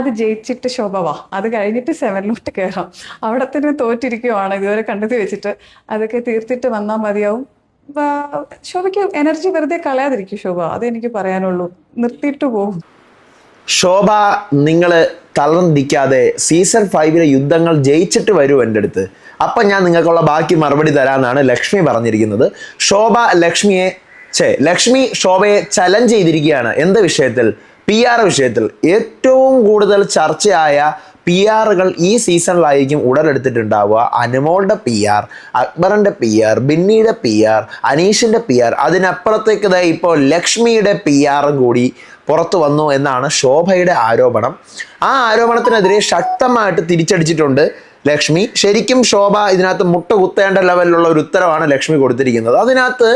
അത് ജയിച്ചിട്ട് ശോഭ വാ അത് കഴിഞ്ഞിട്ട് സെവനിലോട്ട് കയറാം അവിടെ തന്നെ തോറ്റിരിക്കുവാണ്. ഇതുവരെ കണ്ടെത്തി വെച്ചിട്ട് അതൊക്കെ തീർത്തിട്ട് വന്നാൽ മതിയാവും. ശോഭയ്ക്ക് എനർജി വെറുതെ കളയാതിരിക്കും ശോഭ. അതെനിക്ക് പറയാനുള്ളൂ. നിർത്തിയിട്ട് പോകും ശോഭ നിങ്ങൾ തളർന്നിരിക്കാതെ സീസൺ ഫൈവിലെ യുദ്ധങ്ങൾ ജയിച്ചിട്ട് വരൂ എന്റെ അടുത്ത്. അപ്പം ഞാൻ നിങ്ങൾക്കുള്ള ബാക്കി മറുപടി തരാമെന്നാണ് ലക്ഷ്മി പറഞ്ഞിരിക്കുന്നത്. ശോഭ ലക്ഷ്മിയെ ഛേ ലക്ഷ്മി ശോഭയെ ചലഞ്ച് ചെയ്തിരിക്കുകയാണ്. എന്ത് വിഷയത്തിൽ? പി ആർ വിഷയത്തിൽ ഏറ്റവും കൂടുതൽ ചർച്ചയായ പി ആറുകൾ ഈ സീസണിലായിരിക്കും ഉടലെടുത്തിട്ടുണ്ടാവുക. അനുമോളുടെ പി ആർ അക്ബറിന്റെ പി ആർ ബിന്നിയുടെ പി ആർ അനീഷിന്റെ പി ആർ അതിനപ്പുറത്തേക്ക് ഇപ്പോൾ ലക്ഷ്മിയുടെ പി ആറും കൂടി പുറത്തു വന്നു എന്നാണ് ശോഭയുടെ ആരോപണം. ആ ആരോപണത്തിനെതിരെ ശക്തമായിട്ട് തിരിച്ചടിച്ചിട്ടുണ്ട് ലക്ഷ്മി. ശരിക്കും ശോഭ ഇതിനകത്ത് മുട്ട കുത്തേണ്ട ലെവലിലുള്ള ഒരു ഉത്തരവാണ് ലക്ഷ്മി കൊടുത്തിരിക്കുന്നത്. അതിനകത്ത്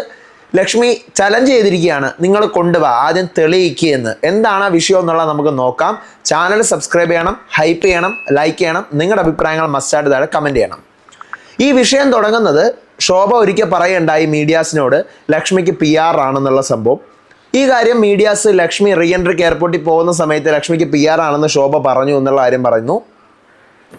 ലക്ഷ്മി ചലഞ്ച് ചെയ്തിരിക്കുകയാണ്. നിങ്ങൾ കൊണ്ടുവാ ആദ്യം തെളിയിക്കുക എന്ന്. എന്താണ് ആ വിഷയം എന്നുള്ളത് നമുക്ക് നോക്കാം. ചാനൽ സബ്സ്ക്രൈബ് ചെയ്യണം ഹൈപ്പ് ചെയ്യണം ലൈക്ക് ചെയ്യണം. നിങ്ങളുടെ അഭിപ്രായങ്ങൾ മസ്റ്റായിട്ട് താഴെ കമന്റ് ചെയ്യണം. ഈ വിഷയം തുടങ്ങുന്നത് ശോഭ ഒരിക്കൽ പറയുണ്ടായി മീഡിയാസിനോട് ലക്ഷ്മിക്ക് പി ആർ ആണെന്നുള്ള സംഭവം. ഈ കാര്യം മീഡിയാസ് ലക്ഷ്മി റീ എൻട്രിക്ക് എയർപോർട്ടിൽ പോകുന്ന സമയത്ത് ലക്ഷ്മിക്ക് പി ആർ ആണെന്ന് ശോഭ പറഞ്ഞു എന്നുള്ള കാര്യം പറയുന്നു.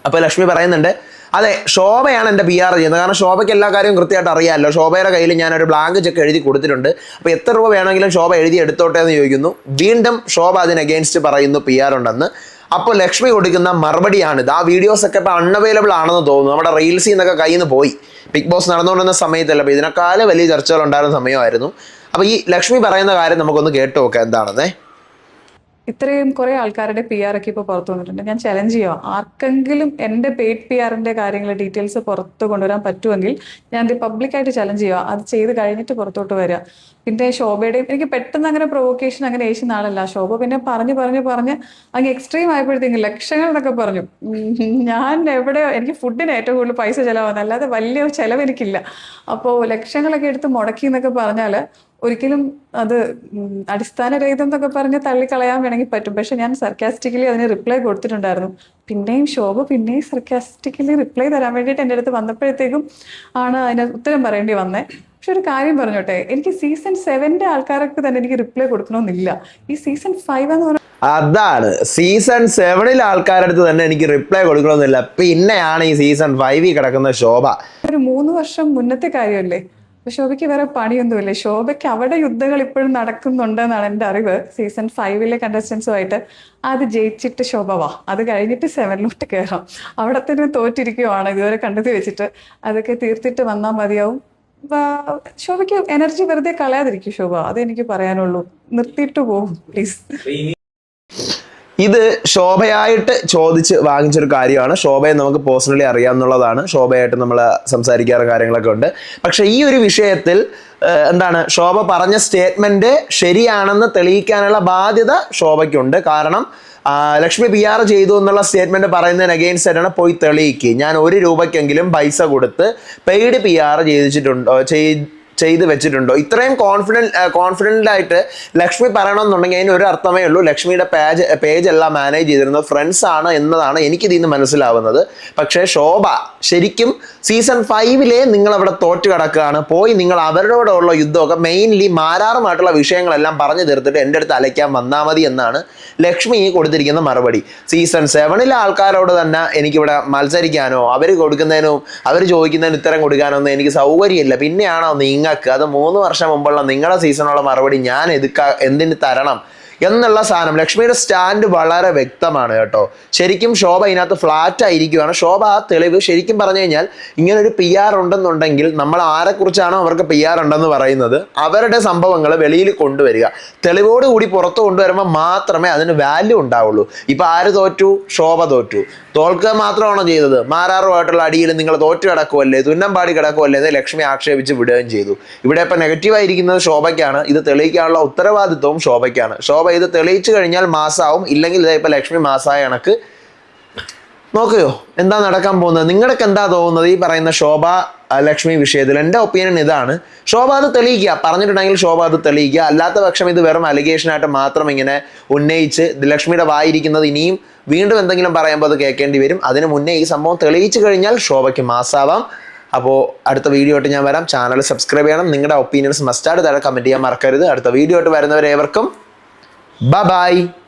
അപ്പോൾ ലക്ഷ്മി പറയുന്നുണ്ട് അതെ ശോഭയാണ് എന്റെ പി ആർ ചെയ്യുന്നത്. കാരണം ശോഭയ്ക്ക് എല്ലാ കാര്യവും കൃത്യമായിട്ട് അറിയാമല്ലോ. ശോഭയുടെ കയ്യിൽ ഞാനൊരു ബ്ലാങ്ക് ചെക്ക് എഴുതി കൊടുത്തിട്ടുണ്ട്. അപ്പോൾ എത്ര രൂപ വേണമെങ്കിലും ശോഭ എഴുതി എടുത്തോട്ടെ എന്ന് ചോദിക്കുന്നു. വീണ്ടും ശോഭ അതിന് അഗേൻസ്റ്റ് പറയുന്നു പി ആർ ഉണ്ടെന്ന്. അപ്പോൾ ലക്ഷ്മി കൊടുക്കുന്ന മറുപടിയാണിത്. ആ വീഡിയോസ് ഒക്കെ ഇപ്പോൾ അൺഅവൈലബിൾ ആണെന്ന് തോന്നുന്നു. നമ്മുടെ റീൽസിൽ നിന്നൊക്കെ കയ്യിൽ നിന്ന് പോയി. ബിഗ് ബോസ് നടന്നുകൊണ്ടിരുന്ന സമയത്തല്ല. അപ്പോൾ ഇതിനേക്കാളും വലിയ ചർച്ചകൾ ഉണ്ടായിരുന്ന സമയമായിരുന്നു. അപ്പോൾ ഈ ലക്ഷ്മി പറയുന്ന കാര്യം നമുക്കൊന്ന് കേട്ടു നോക്കാം. എന്താണെന്നേ? ഇത്രയും കുറെ ആൾക്കാരുടെ പി ആർ ഒക്കെ ഇപ്പോൾ പുറത്തു വന്നിട്ടുണ്ട്. ഞാൻ ചലഞ്ച് ചെയ്യുക ആർക്കെങ്കിലും എന്റെ പെയ്ഡ് പി ആറിന്റെ കാര്യങ്ങൾ ഡീറ്റെയിൽസ് പുറത്ത് കൊണ്ടുവരാൻ പറ്റുമെങ്കിൽ ഞാൻ ഇത് പബ്ലിക്കായിട്ട് ചലഞ്ച് ചെയ്യുക അത് ചെയ്ത് കഴിഞ്ഞിട്ട് പുറത്തോട്ട് വരിക പിന്നെ ശോഭയുടെയും എനിക്ക് പെട്ടെന്ന് അങ്ങനെ പ്രൊവോക്കേഷൻ അങ്ങനെ ഏഷ്യൻ ആളല്ല. ശോഭ പിന്നെ പറഞ്ഞു പറഞ്ഞു പറഞ്ഞ് അങ്ങ് എക്സ്ട്രീം ആയപ്പോഴത്തേക്കും ലക്ഷങ്ങൾ എന്നൊക്കെ പറഞ്ഞു ഞാൻ എവിടെ എനിക്ക് ഫുഡിന് ഏറ്റവും കൂടുതൽ പൈസ ചിലവാകുന്നത്. അല്ലാതെ വലിയ ചിലവ് എനിക്കില്ല. അപ്പോൾ ലക്ഷങ്ങളൊക്കെ എടുത്ത് മുടക്കി എന്നൊക്കെ പറഞ്ഞാൽ ഒരിക്കലും അത് അടിസ്ഥാനരഹിതം എന്നൊക്കെ പറഞ്ഞ് തള്ളിക്കളയാൻ വേണമെങ്കിൽ പറ്റും. പക്ഷെ ഞാൻ സർക്കാസ്റ്റിക്കലി അതിന് റിപ്ലൈ കൊടുത്തിട്ടുണ്ടായിരുന്നു. പിന്നെയും ശോഭ പിന്നെയും സർക്കാസ്റ്റിക്കലി റിപ്ലൈ തരാൻ വേണ്ടിയിട്ട് എന്റെ അടുത്ത് വന്നപ്പോഴത്തേക്കും ആണ് അതിന് ഉത്തരം പറയേണ്ടി വന്നേ. പക്ഷെ ഒരു കാര്യം പറഞ്ഞോട്ടെ എനിക്ക് സീസൺ സെവന്റെ ആൾക്കാർക്ക് തന്നെ എനിക്ക് റിപ്ലൈ കൊടുക്കണമെന്നില്ല. ഈ സീസൺ ഫൈവ് എന്ന് പറഞ്ഞാൽ അതാണ്. സീസൺ സെവനിൽ ആൾക്കാരുടെ അടുത്ത് തന്നെ എനിക്ക് റിപ്ലൈ കൊടുക്കണമെന്നില്ല. പിന്നെയാണ് ഈ സീസൺ ഫൈവിൽ കിടക്കുന്ന ശോഭ. ഒരു മൂന്ന് വർഷം മുന്നത്തെ കാര്യമല്ലേ? ശോഭയ്ക്ക് വേറെ പണിയൊന്നുമില്ല. ശോഭയ്ക്ക് അവിടെ യുദ്ധങ്ങൾ ഇപ്പോഴും നടക്കുന്നുണ്ട് എന്നാണ് എന്റെ അറിവ്. സീസൺ ഫൈവിലെ കണ്ടസ്റ്റൻസുമായിട്ട് അത് ജയിച്ചിട്ട് ശോഭ വാ. അത് കഴിഞ്ഞിട്ട് സെവനിലോട്ട് കയറാം അവിടെ തന്നെ തോറ്റിരിക്കുവാണ്. ഇതുവരെ കണ്ടെത്തി വെച്ചിട്ട് അതൊക്കെ തീർത്തിട്ട് വന്നാൽ മതിയാവും. ശോഭയ്ക്ക് എനർജി വെറുതെ കളയാതിരിക്കും ശോഭ. അതെനിക്ക് പറയാനുള്ളൂ. നിർത്തിയിട്ട് പോകും പ്ലീസ് ഇത് ശോഭയായിട്ട് ചോദിച്ച് വാങ്ങിച്ചൊരു കാര്യമാണ്. ശോഭയെ നമുക്ക് പേഴ്സണലി അറിയാമെന്നുള്ളതാണ് ശോഭയായിട്ട് നമ്മൾ സംസാരിക്കാറ് കാര്യങ്ങളൊക്കെ ഉണ്ട്. പക്ഷെ ഈ ഒരു വിഷയത്തിൽ എന്താണ് ശോഭ പറഞ്ഞ സ്റ്റേറ്റ്മെന്റ് ശരിയാണെന്ന് തെളിയിക്കാനുള്ള ബാധ്യത ശോഭയ്ക്കുണ്ട്. കാരണം ലക്ഷ്മി പി ആർ ചെയ്തു എന്നുള്ള സ്റ്റേറ്റ്മെന്റ് പറയുന്നതിന് അഗെയിൻസ്റ്റ് ആയിട്ടാണ് പോയി തെളിയിക്കുക. ഞാൻ ഒരു രൂപയ്ക്കെങ്കിലും പൈസ കൊടുത്ത് പെയ്ഡ് പി ആർ ചെയ്തിട്ടുണ്ടോ ചെയ് ചെയ്ത് വെച്ചിട്ടുണ്ടോ? ഇത്രയും കോൺഫിഡന്റ് കോൺഫിഡന്റ് ആയിട്ട് ലക്ഷ്മി പറയണമെന്നുണ്ടെങ്കിൽ അതിന് ഒരു അർത്ഥമേ ഉള്ളൂ. ലക്ഷ്മിയുടെ പേജ് പേജ് എല്ലാം മാനേജ് ചെയ്തിരുന്നത് ഫ്രണ്ട്സ് ആണ് എന്നതാണ് എനിക്ക് ഇതിൽ നിന്ന് മനസ്സിലാവുന്നത്. പക്ഷേ ശോഭ ശരിക്കും സീസൺ ഫൈവിലെ നിങ്ങൾ അവിടെ തോറ്റു കിടക്കുകയാണ്. പോയി നിങ്ങൾ അവരോടുള്ള യുദ്ധമൊക്കെ മെയിൻലി മാരാറുമായിട്ടുള്ള വിഷയങ്ങളെല്ലാം പറഞ്ഞു തീർത്തിട്ട് എന്റെ അടുത്ത് അലയ്ക്കാൻ വന്നാൽ മതി എന്നാണ് ലക്ഷ്മി കൊടുത്തിരിക്കുന്ന മറുപടി. സീസൺ സെവനിലെ ആൾക്കാരോട് തന്നെ എനിക്കിവിടെ മത്സരിക്കാനോ അവർ കൊടുക്കുന്നതിനും അവർ ചോദിക്കുന്നതിന് ഉത്തരം കൊടുക്കാനോ ഒന്നും എനിക്ക് സൗകര്യമില്ല. പിന്നെയാണോ നിങ്ങൾക്ക് അത് മൂന്ന് വർഷം മുമ്പുള്ള നിങ്ങളുടെ സീസണുള്ള മറുപടി ഞാൻ എതുക്ക എന്തിന് തരണം? എന്നുള്ള സാധനം. ലക്ഷ്മിയുടെ സ്റ്റാൻഡ് വളരെ വ്യക്തമാണ് കേട്ടോ. ശരിക്കും ശോഭ ഇതിനകത്ത് ഫ്ലാറ്റ് ആയിരിക്കുകയാണ് ശോഭ ആ തെളിവ് ശരിക്കും പറഞ്ഞു കഴിഞ്ഞാൽ ഇങ്ങനെ ഒരു പി ആർ ഉണ്ടെന്നുണ്ടെങ്കിൽ നമ്മൾ ആരെക്കുറിച്ചാണോ അവർക്ക് പി ആർ ഉണ്ടെന്ന് പറയുന്നത് അവരുടെ സംഭവങ്ങൾ വെളിയിൽ കൊണ്ടുവരിക. തെളിവോട് കൂടി പുറത്ത് കൊണ്ടുവരുമ്പോൾ മാത്രമേ അതിന് വാല്യൂ ഉണ്ടാവുള്ളൂ. ഇപ്പൊ ആര് തോറ്റു? ശോഭ തോറ്റു. തോൽക്കുക മാത്രമാണോ ചെയ്തത്? മാറാറുമായിട്ടുള്ള അടിയിൽ നിങ്ങൾ തോറ്റു കിടക്കുമല്ലേ തുന്നം പാടി കിടക്കുമല്ലേ എന്ന് ലക്ഷ്മി ആക്ഷേപിച്ച് വിടുകയും ചെയ്തു. ഇവിടെ ഇപ്പം നെഗറ്റീവായിരിക്കുന്നത് ശോഭയ്ക്കാണ്. ഇത് തെളിയിക്കാനുള്ള ഉത്തരവാദിത്വവും ശോഭയ്ക്കാണ്. ശോഭ ഇത് തെളിയിച്ചു കഴിഞ്ഞാൽ മാസാവും. ഇല്ലെങ്കിൽ ഇതാ ഇപ്പം ലക്ഷ്മി മാസായ കണക്ക്. നോക്കുകയോ എന്താ നടക്കാൻ പോകുന്നത്? നിങ്ങൾക്ക് എന്താ തോന്നുന്നത്? ഈ പറയുന്ന ശോഭ ലക്ഷ്മി വിഷയത്തിൽ എന്റെ ഒപ്പീനിയൻ ഇതാണ്. ശോഭ അത് തെളിയിക്കുക. പറഞ്ഞിട്ടുണ്ടെങ്കിൽ ശോഭ അത് തെളിയിക്കുക. അല്ലാത്ത പക്ഷം ഇത് വെറും അലിഗേഷനായിട്ട് മാത്രം ഇങ്ങനെ ഉന്നയിച്ച് ലക്ഷ്മിയുടെ വായിരിക്കുന്നത് ഇനിയും വീണ്ടും എന്തെങ്കിലും പറയുമ്പോൾ അത് കേൾക്കേണ്ടി വരും. അതിന് മുന്നേ ഈ സംഭവം തെളിയിച്ചു കഴിഞ്ഞാൽ ശോഭയ്ക്ക് മാസാവാം. അപ്പോൾ അടുത്ത വീഡിയോ ആയിട്ട് ഞാൻ വരാം. ചാനൽ സബ്സ്ക്രൈബ് ചെയ്യണം. നിങ്ങളുടെ ഒപ്പീനിയൻസ് മസ്റ്റായിട്ട് താഴെ കമന്റ് ചെയ്യാൻ മറക്കരുത്. അടുത്ത വീഡിയോ ആയിട്ട് വരുന്നവരേവർക്കും Bye-bye!